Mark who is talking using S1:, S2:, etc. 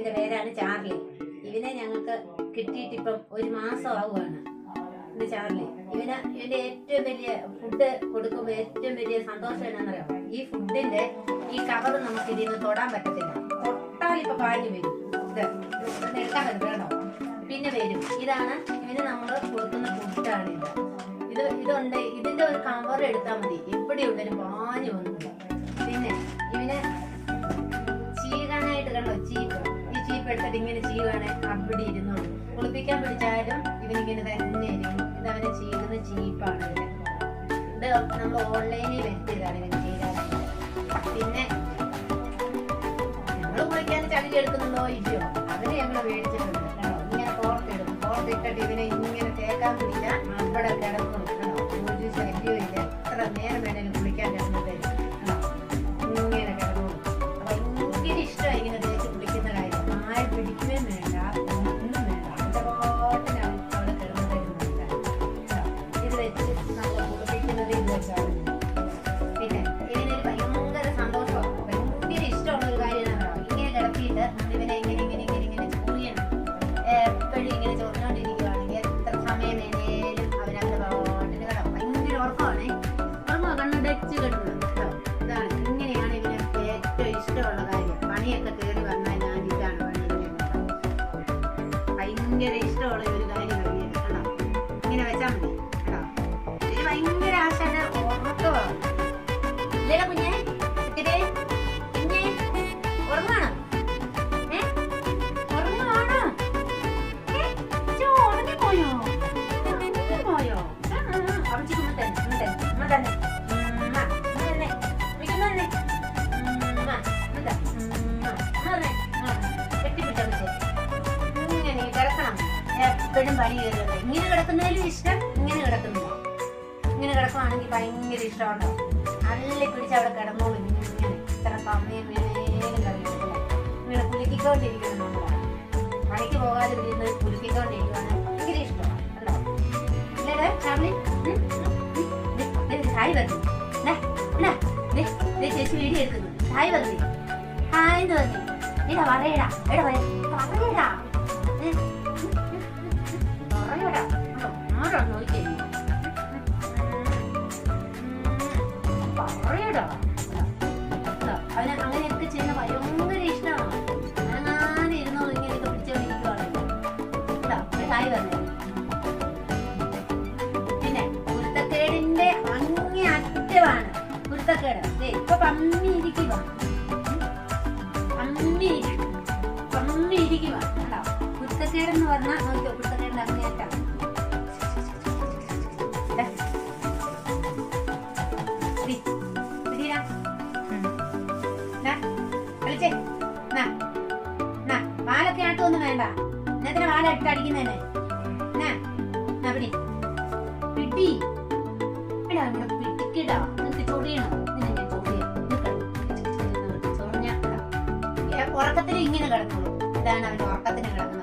S1: ഇതിന്റെ പേരാണ് ചാർലി. ഇവനെ ഞങ്ങൾക്ക് കിട്ടിയിട്ട് ഇപ്പം ഒരു മാസം ആവുകയാണ് ഇത് ചാർലി. ഇവന് ഇവന്റെ ഏറ്റവും വലിയ ഫുഡ് കൊടുക്കുമ്പോൾ ഏറ്റവും വലിയ സന്തോഷം എന്നാണെന്നറിയാമോ ഈ ഫുഡിന്റെ ഈ കവർ നമുക്ക് ഇതിൽ നിന്ന് തൊടാൻ പറ്റത്തില്ല. തൊട്ടാൽ ഇപ്പൊ പാഞ്ഞു വരും. ഇത് എടുക്കാൻ പറ്റും പിന്നെ വരും. ഇതാണ് ഇവന് നമ്മൾ കൊടുക്കുന്ന ഫുഡാണ് ഇത്. ഇത് ഇതുണ്ട്. ഇതിന്റെ ഒരു കവർ എടുത്താൽ മതി. എവിടെയുണ്ടെങ്കിലും പാഞ്ഞു വന്നു. എടുത്തിട്ട് ഇങ്ങനെ ചെയ്യുവാണ് അവിടെ ഇരുന്നുള്ളൂ കുളിപ്പിക്കാൻ പിടിച്ചാലും ഇവനിങ്ങനെ തന്നെ ഇരിക്കും അവനെ ചെയ്യുന്ന ഇവന്. ഇത് നമ്മൾ ഓൺലൈനിൽ വരുത്തിയതാണ് ഇവന് ചെയ്യാനായിട്ട് പിന്നെ നമ്മൾ കുളിക്കാൻ ചളി എടുക്കുന്നുണ്ടോ? ഇല്ലയോ. അവന് നമ്മൾ മേടിച്ചിട്ടുണ്ട്. ഇങ്ങനെ കോർത്തിടും കോർത്തിട്ടിട്ട് ഇവനെ ഇങ്ങനെ തേക്കാൻ പിടിച്ചാൽ അവിടെ കിടന്നു ഭയങ്കര ഇഷ്ടമുള്ള ഒരു കാര്യം കേട്ടോ ഇങ്ങനെ വെച്ചാൽ മതി കേട്ടോ. ഭയങ്കര ആശാന്റെ ഉറക്കമാണ്. ഇല്ലേ കുഞ്ഞെ എപ്പോഴും പനി കയറുന്നത് ഇങ്ങനെ കിടക്കുന്നതിലും ഇഷ്ടം ഇങ്ങനെ കിടക്കുന്നില്ല. ഇങ്ങനെ കിടക്കുവാണെങ്കിൽ ഭയങ്കര ഇഷ്ടമുണ്ടോ. നല്ല പിടിച്ച് അവിടെ കിടന്നോളൂ. ഇത്ര സമയം വേഗം കഴിയുന്നില്ല ഇങ്ങനെ കുലുക്കിക്കൊണ്ടിരിക്കുന്നു നമ്മളാണ് പണിക്ക് പോകാതെ ഇരുന്ന് കുലുക്കിക്കൊണ്ടിരിക്കുവാണ് ഭയങ്കര ഇഷ്ടമാണ് ഹായ് പറഞ്ഞു ചേച്ചി വീഡിയോ എടുക്കുന്നു. ഹായ് പറഞ്ഞു ഹായ് എന്ന് പറഞ്ഞു. ഇടാ പറയടാ. എടാ പറയടാ. പറയടാ പറയടാ അവന് അങ്ങനെയൊക്കെ ചെയ്യുന്ന ഭയങ്കര ഇഷ്ടമാണ് അങ്ങനെ ഇരുന്നോ ഇങ്ങനെയൊക്കെ പിടിച്ചോണ്ടിരിക്കുവാണ്. ഹായ് പറഞ്ഞു. പിന്നെ കുരുത്തക്കേടിന്റെ അങ്ങേ അറ്റമാണ് കുരുത്തക്കേട്. ഇപ്പൊ പമ്മി ഇരിക്കുക പമ്മി പമ്മി ഇരിക്കുക കേട്ടോ? കുരുത്തക്കേടെന്ന് പറഞ്ഞാൽ നോക്കിയോ വാലൊക്കെ ആട്ടൊന്നും വേണ്ട എന്നതിനെ വാല ഇട്ട് പിടി നിനക്ക് ഇങ്ങനെ കിടക്കുള്ളൂ ഇതാണ് അവന്റെ ഉറക്കത്തിന് കിടക്കുന്നത്